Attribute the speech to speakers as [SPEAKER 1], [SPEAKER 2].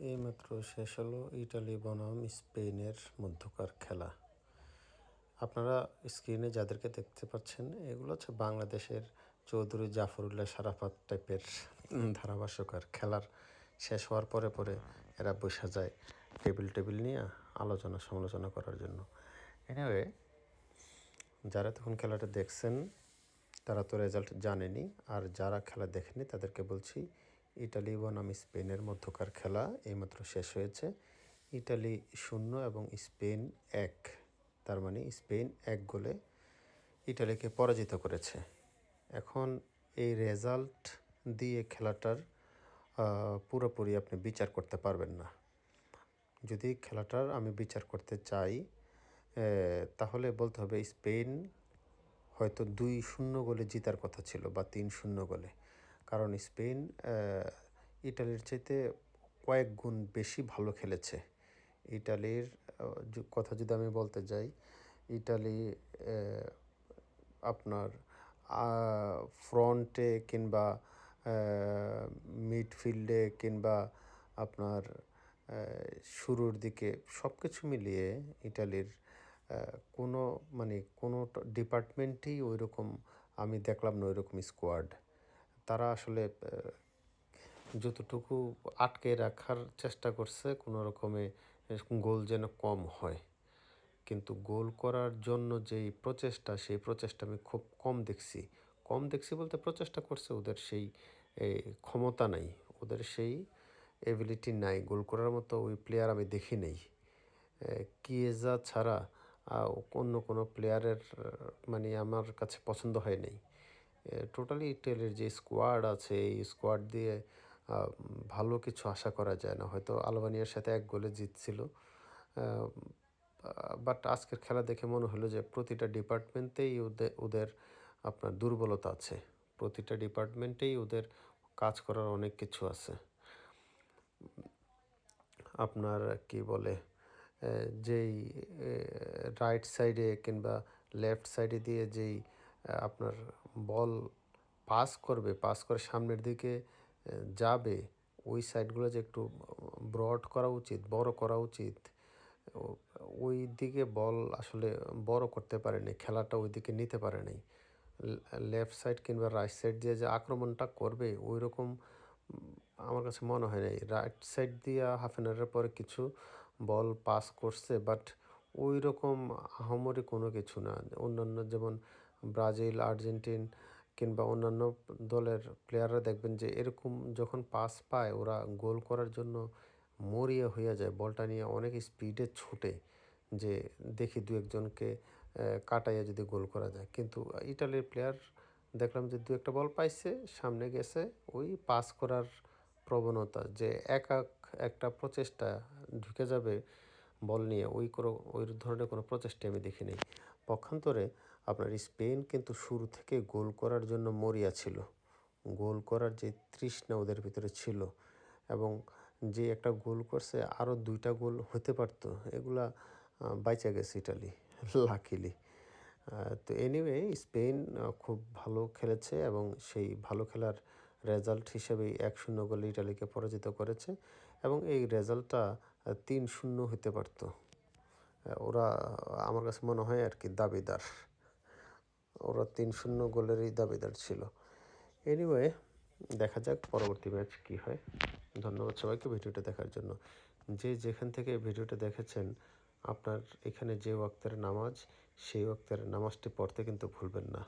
[SPEAKER 1] এইমাত্র শেষ হলো ইটালি বনাম, স্পেনের মধ্যকার খেলা। আপনারা স্ক্রিনে যাদেরকে দেখতে পাচ্ছেন, এগুলো হচ্ছে বাংলাদেশের চৌধুরী জাফরুল্লাহ সারাফাত টাইপের ধারাভাষ্যকার। খেলার শেষ হওয়ার পরে পরে এরা বসা যায় টেবিল টেবিল নিয়ে আলোচনা সমালোচনা করার জন্য। এনিওয়ে যারা তখন খেলাটা দেখছেন, তারা তো রেজাল্ট জানেনি, আর যারা খেলা দেখেনি তাদেরকে বলছি ইটালি বনাম স্পেনের মধ্যকার খেলা এইমাত্র শেষ হয়েছে। ইটালি শূন্য এবং স্পেন এক, তার মানে স্পেন এক গোলে ইটালিকে পরাজিত করেছে। এখন এই রেজাল্ট দিয়ে খেলাটার পুরোপুরি আপনি বিচার করতে পারবেন না। যদি খেলাটার আমি বিচার করতে চাই তাহলে বলতে হবে স্পেন হয়তো দুই শূন্য গোলে জিতার কথা ছিল বা তিন শূন্য গোলে। কারণ স্পেন ইটালির চাইতে কয়েক গুণ বেশি ভালো খেলেছে। ইটালির কথা যদি আমি বলতে যাই, ইটালি আপনার ফ্রন্টে কিংবা মিডফিল্ডে কিংবা আপনার শুরুর দিকে সব কিছু মিলিয়ে ইটালির কোনো মানে কোনো ডিপার্টমেন্টেই ওই রকম আমি দেখলাম না ওই রকম স্কোয়াড। তারা আসলে যতটুকু আটকে রাখার চেষ্টা করছে, কোনো রকমে গোল যেন কম হয়। কিন্তু গোল করার জন্য যেই প্রচেষ্টা, সেই প্রচেষ্টা আমি খুব কম দেখছি। কম দেখছি বলতে প্রচেষ্টা করছে ওদের সেই ক্ষমতা নাই। ওদের সেই এবিলিটি নাই। গোল করার মতো ওই প্লেয়ার আমি দেখি নেই। কিয়েজা ছাড়া অন্য কোনো প্লেয়ারের মানে আমার কাছে পছন্দ হয় নাই। টোটালি টেলের যে স্কোয়াড আছে, এই স্কোয়াড দিয়ে ভালো কিছু আশা করা যায় না। হয়তো আলবানিয়ার সাথে এক গোলে জিতছিল। বাট আজকের খেলা দেখে মনে হলো যে প্রতিটা ডিপার্টমেন্টেই ওদের ওদের আপনার দুর্বলতা আছে। প্রতিটা ডিপার্টমেন্টেই ওদের কাজ করার অনেক কিছু আছে। আপনার কি বলে যেই রাইট সাইডে কিংবা লেফট সাইডে দিয়ে যেই আপনার বল পাস করবে, পাস করে সামনের দিকে যাবে, ওই সাইডগুলো যে একটু ব্রড করা উচিত, বড় করা উচিত ওই দিকে বল আসলে বড় করতে পারেনি খেলাটা ওই দিকে নিতে পারে নাই। লেফট সাইড কিংবা রাইট সাইড দিয়ে যে আক্রমণটা করবে, ওই রকম আমার কাছে মনে হয় নাই। রাইট সাইড দিয়ে হাফ অ্যান আওয়ারের পরে কিছু বল পাস করছে, বাট ওই রকম আহমরি কোনো কিছু না। অন্যান্য যেমন ব্রাজিল, আর্জেন্টিন কিংবা অন্যান্য দলের প্লেয়াররা দেখবেন যে এরকম যখন পাস পায়, ওরা গোল করার জন্য মরিয়া হইয়া যায়। বলটা নিয়ে অনেক স্পিডে ছুটে যে দেখি দু একজনকে কাটাইয়া যদি গোল করা যায়। কিন্তু ইটালির প্লেয়ার দেখলাম যে দু একটা বল পাইছে, সামনে গেছে, ওই পাস করার প্রবণতা যে এক এক একটা প্রচেষ্টা ঢুকে যাবে বল নিয়ে, ওই কোনো, ওই ধরনের কোনো প্রচেষ্টা আমি দেখিনি। পক্ষান্তরে আপনার স্পেন কিন্তু শুরু থেকে গোল করার জন্য মরিয়া ছিল। গোল করার যে তৃষ্ণা ওদের ভিতরে ছিল এবং যে একটা গোল করছে আরও দুইটা গোল হতে পারতো। এগুলা বাইচা গেছে ইটালি লাকিলি তো এনিওয়ে স্পেন খুব ভালো খেলেছে এবং সেই ভালো খেলার রেজাল্ট হিসেবেই এক শূন্য গোলে ইটালিকে পরাজিত করেছে এবং এই রেজাল্টটা তিন শূন্য হতে পারত। ওরা, আমার কাছে মনে হয় আর কি, দাবিদার। ওরা তিন শূন্য গোলেরই দাবিদার ছিল। এনিওয়ে দেখা যাক পরবর্তী ম্যাচ কি হয়। ধন্যবাদ সবাইকে ভিডিওটা দেখার জন্য। যে যেখান থেকে ভিডিওটা দেখেছেন, আপনার এখানে যে ওয়াক্তের নামাজ, সেই ওয়াক্তের নামাজটি পড়তে কিন্তু ভুলবেন না।